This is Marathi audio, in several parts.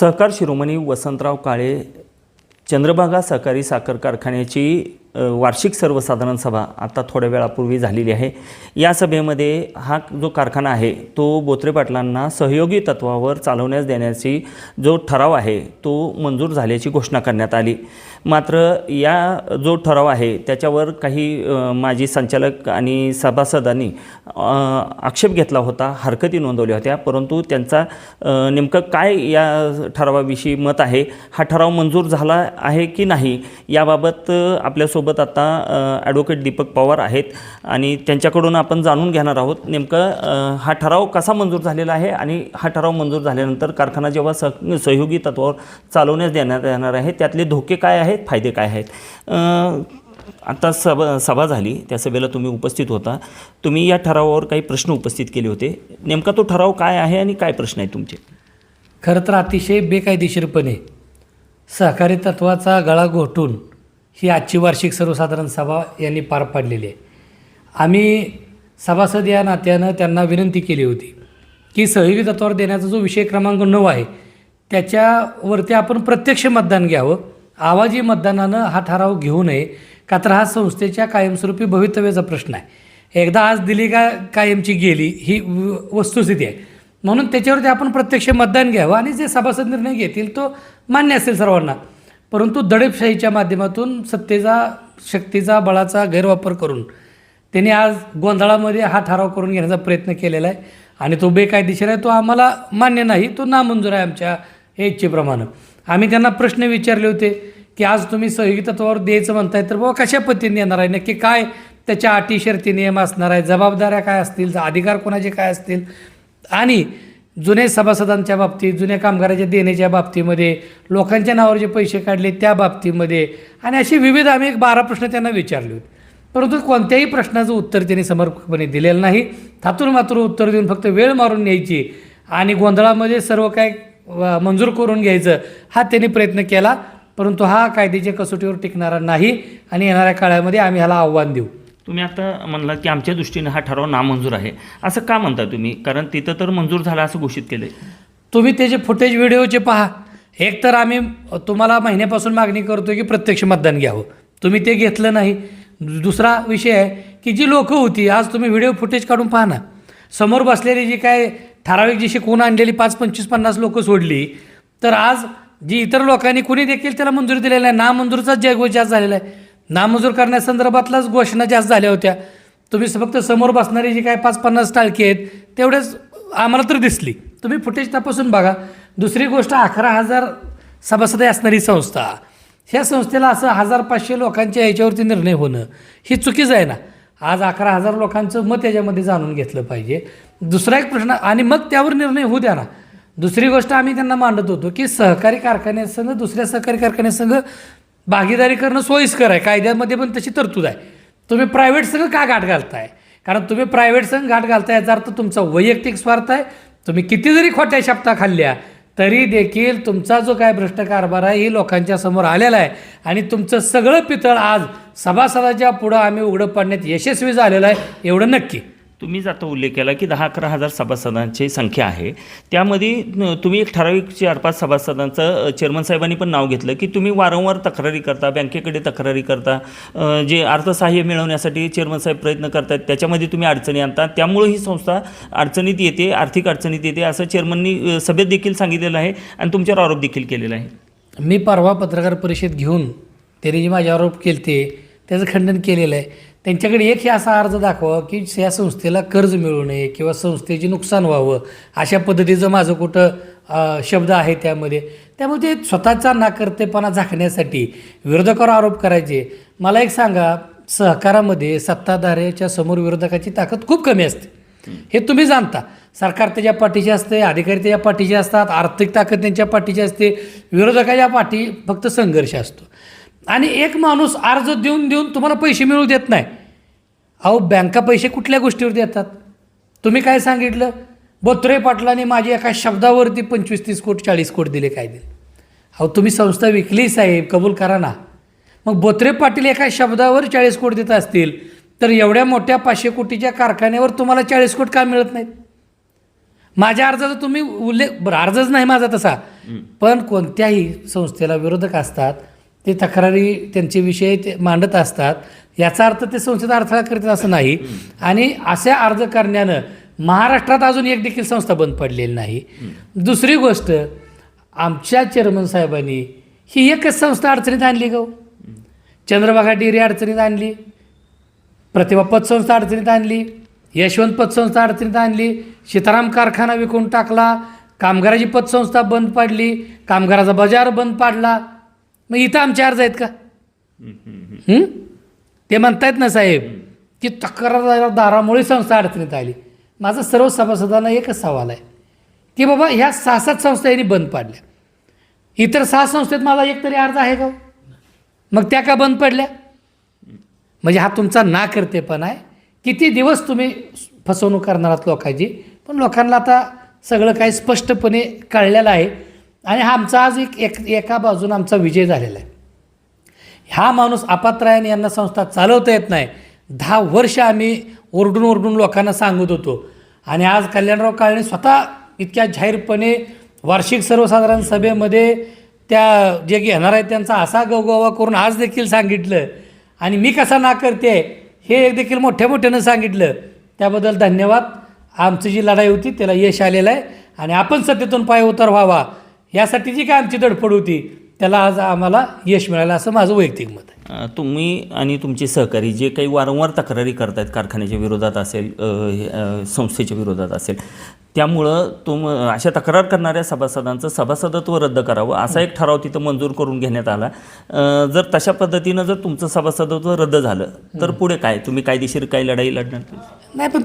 सहकार शिरोमणी वसंतराव काळे चंद्रभागा सहकारी साखर कारखान्याची वार्षिक सर्वसाधारण सभा आता थोड्या वेळापूर्वी झालेली आहे. या सभेमध्ये हा जो कारखाना आहे तो बोत्रे पाटलांना सहयोगी तत्वावर चालवण्यास देण्याची जो ठराव आहे तो मंजूर झाल्याची घोषणा करण्यात आली. मात्र या जो ठराव आहे त्याच्यावर काही माजी संचालक आणि सभासदांनी आक्षेप घेतला होता हरकती नोंदवल्या होत्या परंतु त्यांचा नेमकं काय या ठरावाविषयी मत आहे हा ठराव मंजूर झाला आहे की नाही याबाबत आपल्यासोबत आपल्यासोबत आता ॲडव्होकेट दीपक पवार आहेत. आणि त्यांच्याकडून आपण जाणून घेणार आहोत नेमकं हा ठराव कसा मंजूर झालेला आहे आणि हा ठराव मंजूर झाल्यानंतर कारखाना जेव्हा सह सहयोगी तत्वावर चालवण्यास देण्यात येणार आहे त्यातले धोके काय आहेत फायदे काय आहेत? आता सभा सभा झाली त्या सभेला तुम्ही उपस्थित होता. तुम्ही या ठरावावर काही प्रश्न उपस्थित केले होते. नेमका तो ठराव काय आहे आणि काय प्रश्न आहे तुमचे? खरं तर अतिशय बेकायदेशीरपणे सहकारी तत्वाचा गळा घोटून ही आजची वार्षिक सर्वसाधारण सभा यांनी पार पाडलेली आहे. आम्ही सभासद या नात्यानं त्यांना विनंती केली होती की सहयोगी तत्वावर देण्याचा जो विषय क्रमांक नऊ आहे त्याच्यावरती आपण प्रत्यक्ष मतदान घ्यावं. आवाजी मतदानानं हा ठराव घेऊ नये का तर हा संस्थेच्या कायमस्वरूपी भवितव्याचा प्रश्न आहे. एकदा आज दिली का कायमची गेली ही व- वस्तुस्थिती आहे. म्हणून त्याच्यावरती आपण प्रत्यक्ष मतदान घ्यावं आणि जे सभासद निर्णय घेतील तो मान्य असेल सर्वांना. परंतु दडपशाहीच्या माध्यमातून सत्तेचा शक्तीचा बळाचा गैरवापर करून त्यांनी आज गोंधळामध्ये हा ठराव करून घेण्याचा प्रयत्न केलेला आहे. आणि तो बेकायदेशीर आहे तो आम्हाला मान्य नाही तो नामंजूर आहे आमच्या हे इच्छेप्रमाणे आम्ही त्यांना प्रश्न विचारले होते की आज तुम्ही सहयोगी तत्वावर द्यायचं म्हणताय तर बाबा कशा पद्धतीने येणार आहे? नक्की काय त्याच्या अटी शर्ती नियम असणार आहे? जबाबदाऱ्या काय असतील? अधिकार कोणाचे काय असतील? आणि जुने सभासदांच्या बाबतीत जुन्या कामगाराच्या देण्याच्या बाबतीमध्ये लोकांच्या नावावर जे पैसे काढले त्या बाबतीमध्ये आणि असे विविध आम्ही एक बारा प्रश्न त्यांना विचारले होते. परंतु कोणत्याही प्रश्नाचं उत्तर त्यांनी समर्पकपणे दिलेलं नाही. थातूर मात्र उत्तर देऊन फक्त वेळ मारून न्यायची आणि गोंधळामध्ये सर्व काय मंजूर करून घ्यायचं हा त्यांनी प्रयत्न केला. परंतु हा कायद्याच्या कसोटीवर टिकणारा नाही आणि येणाऱ्या काळामध्ये आम्ही ह्याला आव्हान देऊ. तुम्ही आता म्हणला की आमच्या दृष्टीने हा ठराव नामंजूर आहे. असं का म्हणता तुम्ही? कारण तिथं तर मंजूर झाला असं घोषित केलं तुम्ही त्याचे फुटेज व्हिडिओचे पहा एक तर आम्ही तुम्हाला महिन्यापासून मागणी करतो की प्रत्यक्ष मतदान घ्यावं. तुम्ही ते घेतलं नाही. दुसरा विषय आहे की जी लोकं होती आज तुम्ही व्हिडिओ फुटेज काढून पहा ना. समोर बसलेली जी काय ठराविक जी शिकवून आणलेली पाच पंचवीस पन्नास लोकं सोडली तर आज जी इतर लोकांनी कुणी देखील त्याला मंजुरी दिलेला नाही नामंजूरचाच जय जास्त झालेला आहे. नामंजूर करण्यासंदर्भातलाच घोषणा जास्त झाल्या होत्या. तुम्ही फक्त समोर बसणारी जी काय पाच पन्नास टाळके आहेत तेवढेच आम्हाला तर दिसली. तुम्ही फुटेज तपासून बघा. दुसरी गोष्ट अकरा हजार सभासदे असणारी संस्था. ह्या संस्थेला असं हजार पाचशे लोकांच्या याच्यावरती निर्णय होणं ही चुकीचं आहे ना. आज अकरा हजार लोकांचं मत याच्यामध्ये जाणून घेतलं पाहिजे. दुसरा एक प्रश्न आणि मग त्यावर निर्णय होऊ द्या ना. दुसरी गोष्ट आम्ही त्यांना मांडत होतो की सहकारी कारखान्यासंग दुसऱ्या सहकारी कारखान्यासंग भागीदारी करणं सोयीस्कर आहे. कायद्यामध्ये पण तशी तरतूद आहे. तुम्ही प्रायव्हेट संघ का गाठ घालताय? कारण तुम्ही प्रायव्हेट संघ गाठ घालताय याचा अर्थ तुमचा वैयक्तिक स्वार्थ आहे. तुम्ही किती जरी खोट्या शब्दा खाल्ल्या तरी देखील तुमचा जो काय भ्रष्ट कारभार आहे ही लोकांच्या समोर आलेला आहे. आणि तुमचं सगळं पितळ आज सभासदाच्या पुढं आम्ही उघडं पाडण्यात यशस्वी झालेलं आहे एवढं नक्की. तुम्हीच आता उल्लेख केला की दहा अकरा हजार सभासदांची संख्या आहे. त्यामध्ये तुम्ही एक ठराविक चार पाच सभासदांचं चेअरमन साहेबांनी पण नाव घेतलं की तुम्ही वारंवार तक्रारी करता बँकेकडे तक्रारी करता जे अर्थसहाय्य मिळवण्यासाठी चेअरमन साहेब प्रयत्न करतात त्याच्यामध्ये तुम्ही अडचणी आणता. त्यामुळे ही संस्था अडचणीत येते आर्थिक अडचणीत येते असं चेअरमननी सभेत देखील सांगितलेलं आहे आणि तुमच्यावर आरोप देखील केलेला आहे. मी परवा पत्रकार परिषद घेऊन त्यांनी जे माझे आरोप केले ते त्याचं खंडन केलेलं आहे. त्यांच्याकडे एक हे असा अर्ज दाखवा की या संस्थेला कर्ज मिळू नये किंवा संस्थेचे नुकसान व्हावं अशा पद्धतीचं माझं कुठं शब्द आहे त्यामध्ये. त्यामुळे ते स्वतःचा नाकर्तेपणा झाकण्यासाठी विरोधकावर आरोप करायचे. मला एक सांगा सहकारामध्ये सत्ताधाऱ्याच्या समोर विरोधकाची ताकद खूप कमी असते. हे तुम्ही जाणता. सरकार त्याच्या पाठीचे असते अधिकारी त्याच्या पाठीचे असतात आर्थिक ताकद त्यांच्या पाठीची असते. विरोधकाच्या पाठी फक्त संघर्ष असतो. आणि एक माणूस अर्ज देऊन देऊन तुम्हाला पैसे मिळू देत नाही. अहो बँका पैसे कुठल्या गोष्टीवर देतात? तुम्ही काय सांगितलं? बोत्रे पाटलाने माझ्या एका शब्दावरती पंचवीस तीस कोट चाळीस कोट दिले काय दिले? अहो तुम्ही संस्था विकली साहेब कबूल करा ना. मग बोत्रे पाटील एका शब्दावर चाळीस कोट देत असतील तर एवढ्या मोठ्या पाचशे कोटीच्या कारखान्यावर तुम्हाला चाळीस कोट का मिळत नाहीत? माझ्या अर्जाचा तुम्ही उल्लेख बरं अर्जच नाही माझा तसा. पण कोणत्याही संस्थेला विरोधक असतात ते तक्रारी त्यांचे विषय ते मांडत असतात. याचा अर्थ ते संस्थेत अडथळा करतात असं नाही. आणि अशा अर्ज करण्यानं महाराष्ट्रात अजून एक देखील संस्था बंद पडलेली नाही. दुसरी गोष्ट आमच्या चेअरमन साहेबांनी ही एकच संस्था अडचणीत आणली गो. चंद्रभागा डेअरी अडचणीत आणली. प्रतिभा पतसंस्था अडचणीत आणली. यशवंत पतसंस्था अडचणीत आणली. सीताराम कारखाना विकून टाकला. कामगाराची पतसंस्था बंद पाडली. कामगाराचा बाजार बंद पाडला. मग इथं आमचे अर्ज आहेत का? हं? ते म्हणतायत ना साहेब की तक्रारदारामुळे संस्था अडचणीत आली. माझा सर्व सभासदांना एकच सवाल आहे. की बाबा ह्या सहा सात संस्था यांनी बंद पाडल्या. इतर सहा संस्थेत माझा एक तरी अर्ज आहे का हो? मग त्या का बंद पडल्या? म्हणजे हा तुमचा ना करतेपणा आहे. किती दिवस तुम्ही फसवणूक करणार आहात लोकांची? पण लोकांना आता सगळं काही स्पष्टपणे कळलेलं आहे. आणि हा आमचा आज एक एक एका बाजून आमचा विजय झालेला आहे. हा माणूस अपात्रायन यांना संस्था चालवता येत नाही. दहा वर्ष आम्ही ओरडून ओरडून लोकांना सांगत होतो. आणि आज कल्याणराव काळणे स्वतः इतक्या जाहीरपणे वार्षिक सर्वसाधारण सभेमध्ये त्या जे घेणार आहेत त्यांचा असा गवगवा करून आज देखील सांगितलं. आणि मी कसा ना करते हे देखील मोठ्या मोठ्यानं सांगितलं. त्याबद्दल धन्यवाद. आमची जी लढाई होती त्याला यश आलेलं आहे. आणि आपण सत्तेतून पाय उतार व्हावा. यासाठी जी काय आमची धडपड होती त्याला आज आम्हाला यश मिळालं असं माझं वैयक्तिक मत आहे. तुम्ही आणि तुमचे सहकारी जे काही वारंवार तक्रारी करतायत कारखान्याच्या विरोधात असेल संस्थेच्या विरोधात असेल त्यामुळं तुम अशा तक्रार करणाऱ्या सभासदांचं सभासदत्व रद्द करावं असा एक ठराव तिथं मंजूर करून घेण्यात आला. जर तशा पद्धतीनं जर तुमचं सभासदत्व रद्द झालं तर पुढे काय? तुम्ही कायदेशीर काही लढाई लढणार? नाही पण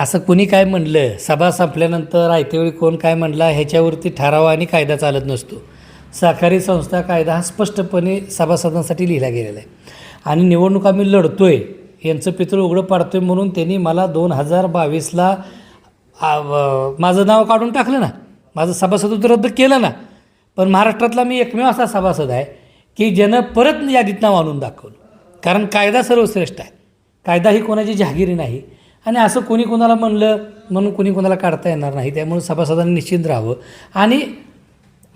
असं कुणी काय म्हणलं? सभा संपल्यानंतर आयत्यावेळी कोण काय म्हणला ह्याच्यावरती ठराव आणि कायदा चालत नसतो. सहकारी संस्था कायदा हा स्पष्टपणे सभासदांसाठी लिहिला गेलेला आहे. आणि निवडणूक आम्ही आहे यांचं पित्र उघडं पाडतोय म्हणून त्यांनी मला दोन हजार बावीसला माझं नाव काढून टाकलं ना. माझं सभासदत्व रद्द केलं ना. पण महाराष्ट्रातला मी एकमेव असा सभासद आहे की ज्यानं परत यादीत नाव आणून दाखवलं. कारण कायदा सर्वश्रेष्ठ आहे. कायदा ही कोणाची जहागिरी नाही. आणि असं कोणी कोणाला म्हणलं म्हणून कोणी कोणाला काढता येणार नाही. त्यामुळे सभासदांनी निश्चित राहावं. आणि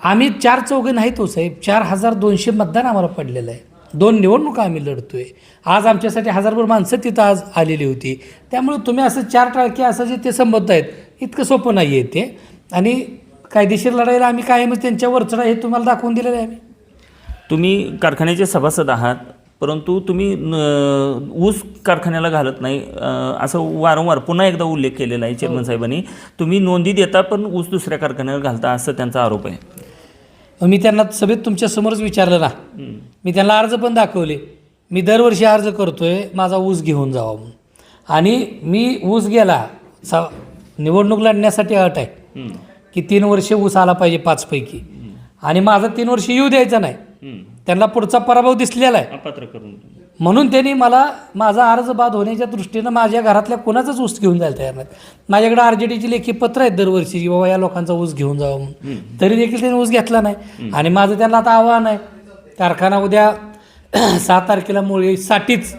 आम्ही चार चौघे नाहीत हो साहेब चार हजार दोनशे मतदान आम्हाला पडलेलं आहे. दोन निवडणुका आम्ही लढतो आहे आज आमच्यासाठी हजारभर माणसं तिथं आज आलेली होती. त्यामुळे तुम्ही असं चार टाळके असं जे ते संबंध आहेत इतकं सोपं नाही आहे ते. आणि कायदेशीर लढाईला आम्ही कायमच त्यांच्या वरचडा हे तुम्हाला दाखवून दिलेलं आहे आम्ही. तुम्ही कारखान्याचे सभासद आहात. परंतु तुम्ही न- ऊस कारखान्याला घालत नाही असं वारंवार पुन्हा एकदा उल्लेख केलेला आहे चेअरमन साहेबांनी. तुम्ही नोंदी देता पण ऊस दुसऱ्या कारखान्याला घालता असं त्यांचा आरोप आहे. मी त्यांना सभेत तुमच्या समोरच विचारलं ना. मी त्यांना अर्ज पण दाखवले. मी दरवर्षी अर्ज करतोय माझा ऊस घेऊन जावा म्हणून. आणि मी ऊस गेला सा निवडणूक लढण्यासाठी अट आहे. की तीन वर्षे ऊस आला पाहिजे पाचपैकी. आणि माझा तीन वर्ष येऊ द्यायचा नाही. त्यांना पुढचा पराभव दिसलेला आहे. अपात्र करून म्हणून त्यांनी मला माझा अर्ज बाद होण्याच्या दृष्टीनं माझ्या घरातल्या कोणाचाच ऊस घेऊन जायला तयार नाहीत माझ्याकडे आर जे डीची लेखी पत्र आहेत दरवर्षी की बाबा या लोकांचा ऊस घेऊन जावं म्हणून. तरी देखील त्यांनी ऊस घेतला नाही. आणि माझं त्यांना आता आव्हान आहे. कारखाना उद्या सहा तारखेला मुळे साठीच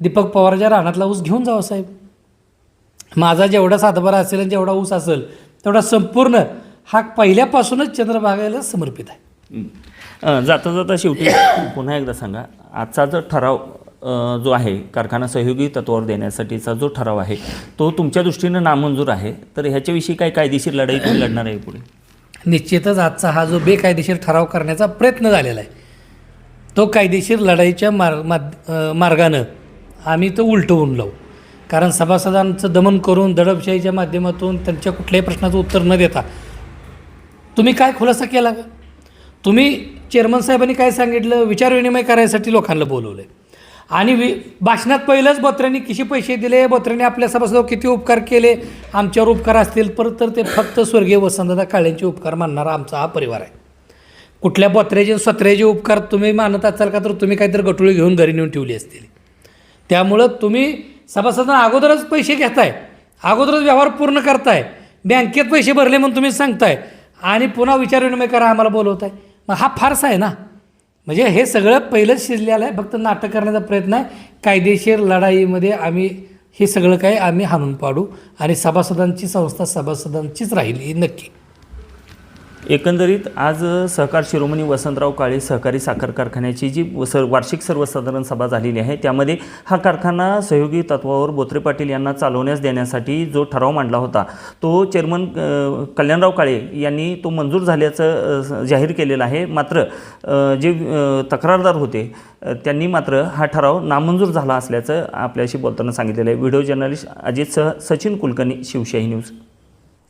दीपक पवारच्या रानातला ऊस घेऊन जावं साहेब. माझा जेवढा सातबारा असेल आणि जेवढा ऊस असेल तेवढा संपूर्ण हा पहिल्यापासूनच चंद्रभागेला समर्पित आहे. जाता जाता शेवटी पुन्हा एकदा सांगा आजचा जो ठराव जो आहे कारखाना सहयोगी तत्वावर देण्यासाठीचा जो ठराव आहे तो तुमच्या दृष्टीनं नामंजूर आहे तर ह्याच्याविषयी काय कायदेशीर लढाई तुम्ही लढणार आहे पुढे? निश्चितच आजचा हा जो बेकायदेशीर ठराव करण्याचा प्रयत्न झालेला आहे. तो कायदेशीर लढाईच्या मार्ग मा मार्गानं आम्ही तो उलटवून लावू. कारण सभासदांचं दमन करून दडपशाहीच्या माध्यमातून त्यांच्या कुठल्याही प्रश्नाचं उत्तर न देता तुम्ही काय खुलासा केला का तुम्ही चेअरमन साहेबांनी काय सांगितलं? विचारविनिमय करायसाठी लोकांना बोलवलं आणि वि भाषणात पहिलंच बोत्र्यांनी किती पैसे दिले? बोत्र्यांनी आपल्या सभासदावर किती उपकार केले? आमच्यावर उपकार असतील परत तर ते फक्त स्वर्गीय वसंतदा काळेंचे उपकार मानणारा आमचा हा परिवार आहे. कुठल्या बोत्र्याचे सत्र्याचे उपकार तुम्ही मानत असाल का तर तुम्ही काहीतरी गटुळी घेऊन घरी नेऊन ठेवली असतील. त्यामुळं तुम्ही सभासदांना अगोदरच पैसे घेताय. अगोदरच व्यवहार पूर्ण करताय. बँकेत पैसे भरले म्हणून तुम्ही सांगताय. आणि पुन्हा विचारविनिमय करा आम्हाला बोलवताय. मग हा फारसा आहे ना? म्हणजे हे सगळं पहिलंच शिजलेलं आहे फक्त नाटक करण्याचा प्रयत्न आहे. कायदेशीर लढाईमध्ये आम्ही हे सगळं काही आम्ही हाणून पाडू आणि सभासदांची संस्था सभासदांचीच राहील ही नक्की. एकंदरीत आज सहकार शिरोमणी वसंतराव काळे सहकारी साखर कारखान्याची जी स सर वार्षिक सर्वसाधारण सभा झालेली आहे त्यामध्ये हा कारखाना सहयोगी तत्वावर बोत्रे पाटील यांना चालवण्यास देण्यासाठी जो ठराव मांडला होता तो चेअरमन कल्याणराव काळे यांनी तो मंजूर झाल्याचं जाहीर केलेलं आहे. मात्र जे तक्रारदार होते त्यांनी मात्र हा ठराव नामंजूर झाला असल्याचं आपल्याशी बोलताना सांगितलेलं आहे. व्हिडिओ जर्नलिस्ट अजित सह सचिन कुलकर्णी शिवशाही न्यूज.